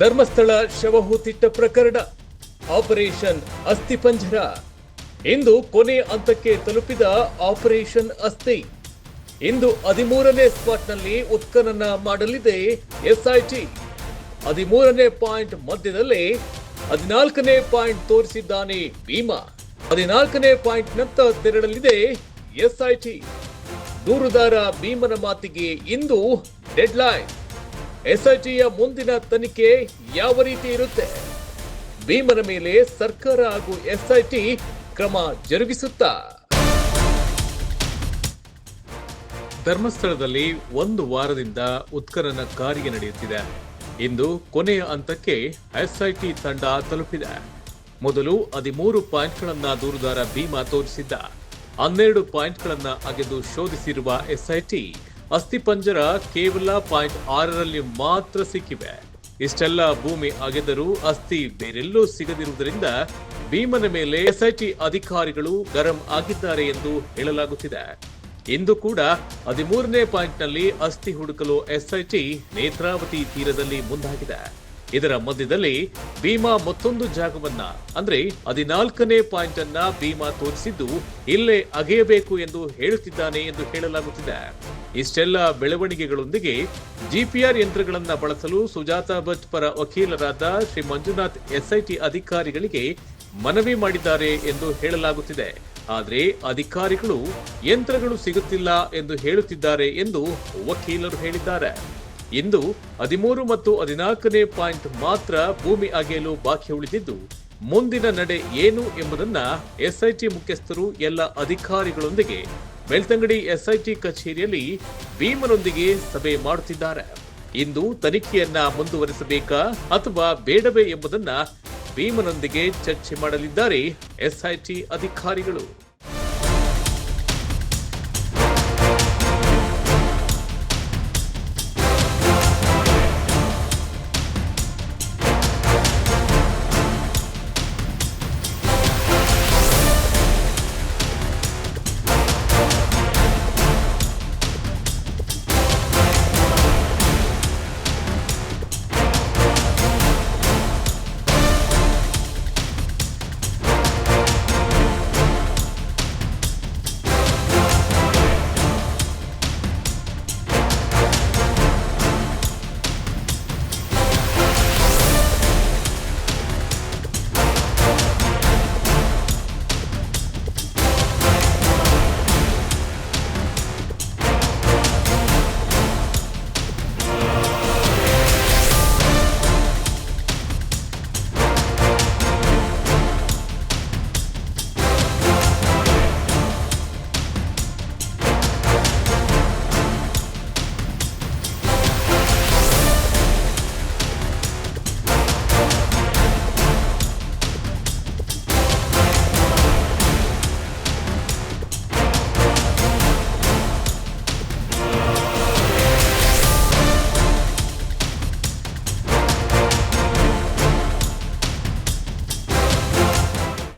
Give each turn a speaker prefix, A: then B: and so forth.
A: ಧರ್ಮಸ್ಥಳ ಶವಹೂತಿಟ್ಟ ಪ್ರಕರಣ. ಆಪರೇಷನ್ ಅಸ್ಥಿಪಂಜರ ಇಂದು ಕೊನೆ ಹಂತಕ್ಕೆ ತಲುಪಿದ ಆಪರೇಷನ್ ಅಸ್ಥಿ. ಇಂದು ಹದಿಮೂರನೇ ಸ್ಪಾಟ್ನಲ್ಲಿ ಉತ್ಖನನ ಮಾಡಲಿದೆ ಎಸ್ಐಟಿ. ಹದಿಮೂರನೇ ಪಾಯಿಂಟ್ ಮಧ್ಯದಲ್ಲಿ ಹದಿನಾಲ್ಕನೇ ಪಾಯಿಂಟ್ ತೋರಿಸಿದ್ದಾನೆ ಭೀಮಾ. ಹದಿನಾಲ್ಕನೇ ಪಾಯಿಂಟ್ನತ್ತ ತೆರಳಲಿದೆ ಎಸ್ಐಟಿ. ದೂರುದಾರ ಭೀಮನ ಮಾತಿಗೆ ಇಂದು ಡೆಡ್ಲೈನ್. ಎಸ್ಐಟಿಯ ಮುಂದಿನ ತನಿಖೆ ಯಾವ ರೀತಿ ಇರುತ್ತೆ? ಭೀಮನ ಮೇಲೆ ಸರ್ಕಾರ ಹಾಗೂ ಎಸ್ಐಟಿ ಕ್ರಮ ಜರುಗಿಸುತ್ತಾ? ಧರ್ಮಸ್ಥಳದಲ್ಲಿ ಒಂದು ವಾರದಿಂದ ಉತ್ಖನನ ಕಾರ್ಯ ನಡೆಯುತ್ತಿದೆ. ಇಂದು ಕೊನೆಯ ಹಂತಕ್ಕೆ ಎಸ್ಐಟಿ ತಂಡ ತಲುಪಿದೆ. ಮೊದಲು ಹದಿಮೂರು ಪಾಯಿಂಟ್ಗಳನ್ನ ದೂರುದಾರ ಭೀಮಾ ತೋರಿಸಿದ್ದ. ಹನ್ನೆರಡು ಪಾಯಿಂಟ್ಗಳನ್ನ ಅಗೆದು ಶೋಧಿಸಿರುವ ಎಸ್ಐಟಿ ಅಸ್ಥಿಪಂಜರ ಕೇವಲ ಪಾಯಿಂಟ್ ಆರರಲ್ಲಿ ಮಾತ್ರ ಸಿಕ್ಕಿವೆ. ಇಷ್ಟೆಲ್ಲ ಭೂಮಿ ಅಗೆದರೂ ಅಸ್ಥಿ ಬೇರೆಲ್ಲೂ ಸಿಗದಿರುವುದರಿಂದ ಭೀಮನ ಮೇಲೆ ಎಸ್ಐಟಿ ಅಧಿಕಾರಿಗಳು ಗರಂ ಆಗಿದ್ದಾರೆ ಎಂದು ಹೇಳಲಾಗುತ್ತಿದೆ. ಇಂದು ಕೂಡ ಹದಿಮೂರನೇ ಪಾಯಿಂಟ್ನಲ್ಲಿ ಅಸ್ಥಿ ಹುಡುಕಲು ಎಸ್ಐಟಿ ನೇತ್ರಾವತಿ ತೀರದಲ್ಲಿ ಮುಂದಾಗಿದೆ. ಇದರ ಮಧ್ಯದಲ್ಲಿ ಭೀಮಾ ಮತ್ತೊಂದು ಜಾಗವನ್ನ, ಅಂದ್ರೆ ಹದಿನಾಲ್ಕನೇ ಪಾಯಿಂಟ್ ಅನ್ನ ಭೀಮಾ ತೋರಿಸಿದ್ದು ಇಲ್ಲೇ ಅಗೆಯಬೇಕು ಎಂದು ಹೇಳುತ್ತಿದ್ದಾನೆ ಎಂದು ಹೇಳಲಾಗುತ್ತಿದೆ. ಇಷ್ಟೆಲ್ಲ ಬೆಳವಣಿಗೆಗಳೊಂದಿಗೆ ಜಿಪಿಆರ್ ಯಂತ್ರಗಳನ್ನ ಬಳಸಲು ಸುಜಾತಾ ಭಟ್ ಪರ ವಕೀಲರಾದ ಶ್ರೀ ಮಂಜುನಾಥ್ ಎಸ್ಐಟಿ ಅಧಿಕಾರಿಗಳಿಗೆ ಮನವಿ ಮಾಡಿದ್ದಾರೆ ಎಂದು ಹೇಳಲಾಗುತ್ತಿದೆ. ಆದರೆ ಅಧಿಕಾರಿಗಳು ಯಂತ್ರಗಳು ಸಿಗುತ್ತಿಲ್ಲ ಎಂದು ಹೇಳುತ್ತಿದ್ದಾರೆ ಎಂದು ವಕೀಲರು ಹೇಳಿದ್ದಾರೆ. ಇಂದು ಹದಿಮೂರು ಮತ್ತು ಹದಿನಾಲ್ಕನೇ ಪಾಯಿಂಟ್ ಮಾತ್ರ ಭೂಮಿ ಅಗೆಯಲು ಬಾಕಿ ಉಳಿದಿದ್ದು, ಮುಂದಿನ ನಡೆ ಏನು ಎಂಬುದನ್ನ ಎಸ್ಐಟಿ ಮುಖ್ಯಸ್ಥರು ಎಲ್ಲ ಅಧಿಕಾರಿಗಳೊಂದಿಗೆ ಬೆಳ್ತಂಗಡಿ ಎಸ್ಐಟಿ ಕಚೇರಿಯಲ್ಲಿ ಭೀಮನೊಂದಿಗೆ ಸಭೆ ಮಾಡುತ್ತಿದ್ದಾರೆ. ಇಂದು ತನಿಖೆಯನ್ನ ಮುಂದುವರಿಸಬೇಕಾ ಅಥವಾ ಬೇಡವೇ ಎಂಬುದನ್ನ ಭೀಮನೊಂದಿಗೆ ಚರ್ಚೆ ಮಾಡಲಿದ್ದಾರೆ ಎಸ್ಐಟಿ ಅಧಿಕಾರಿಗಳು.